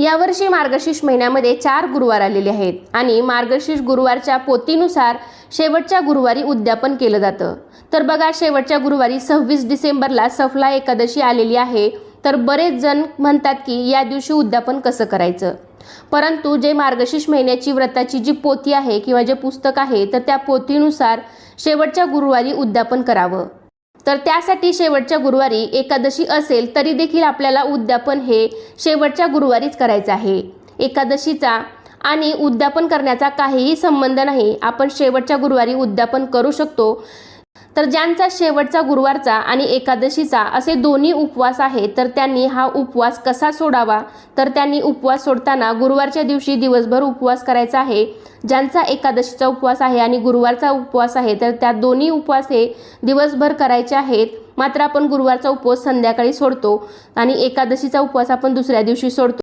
यावर्षी मार्गशीर्ष महिन्यामध्ये चार गुरुवार आलेले आहेत आणि मार्गशीर्ष गुरुवारच्या पोतीनुसार शेवटच्या गुरुवारी उद्यापन केलं जातं. तर बघा शेवटच्या गुरुवारी सव्वीस डिसेंबरला सफला एकादशी आलेली आहे. तर बरेच जण म्हणतात की या दिवशी उद्यापन कसं करायचं? परंतु जे मार्गशीर्ष महिन्याची व्रताची जी पोथी आहे किंवा जे पुस्तक आहे तर त्या पोथीनुसार शेवटच्या गुरुवारी उद्यापन करावं. तर त्यासाठी शेवटच्या गुरुवारी एकादशी असेल तरी देखील आपल्याला उद्यापन हे शेवटच्या गुरुवारीच करायचं आहे. एकादशीचा आणि उद्यापन करण्याचा काहीही संबंध नाही. आपण शेवटच्या गुरुवारी उद्यापन करू शकतो. तर ज्यांचा शेवटचा गुरुवारचा आणि एकादशीचा असे दोन्ही उपवास आहे तर त्यांनी हा उपवास कसा सोडावा? तर त्यांनी उपवास सोडताना गुरुवारच्या दिवशी दिवसभर उपवास करायचा आहे. ज्यांचा एकादशीचा उपवास आहे आणि गुरुवारचा उपवास आहे तर त्या दोन्ही उपवास हे दिवसभर करायचे आहेत. मात्र आपण गुरुवारचा उपवास संध्याकाळी सोडतो आणि एकादशीचा उपवास आपण दुसऱ्या दिवशी सोडतो.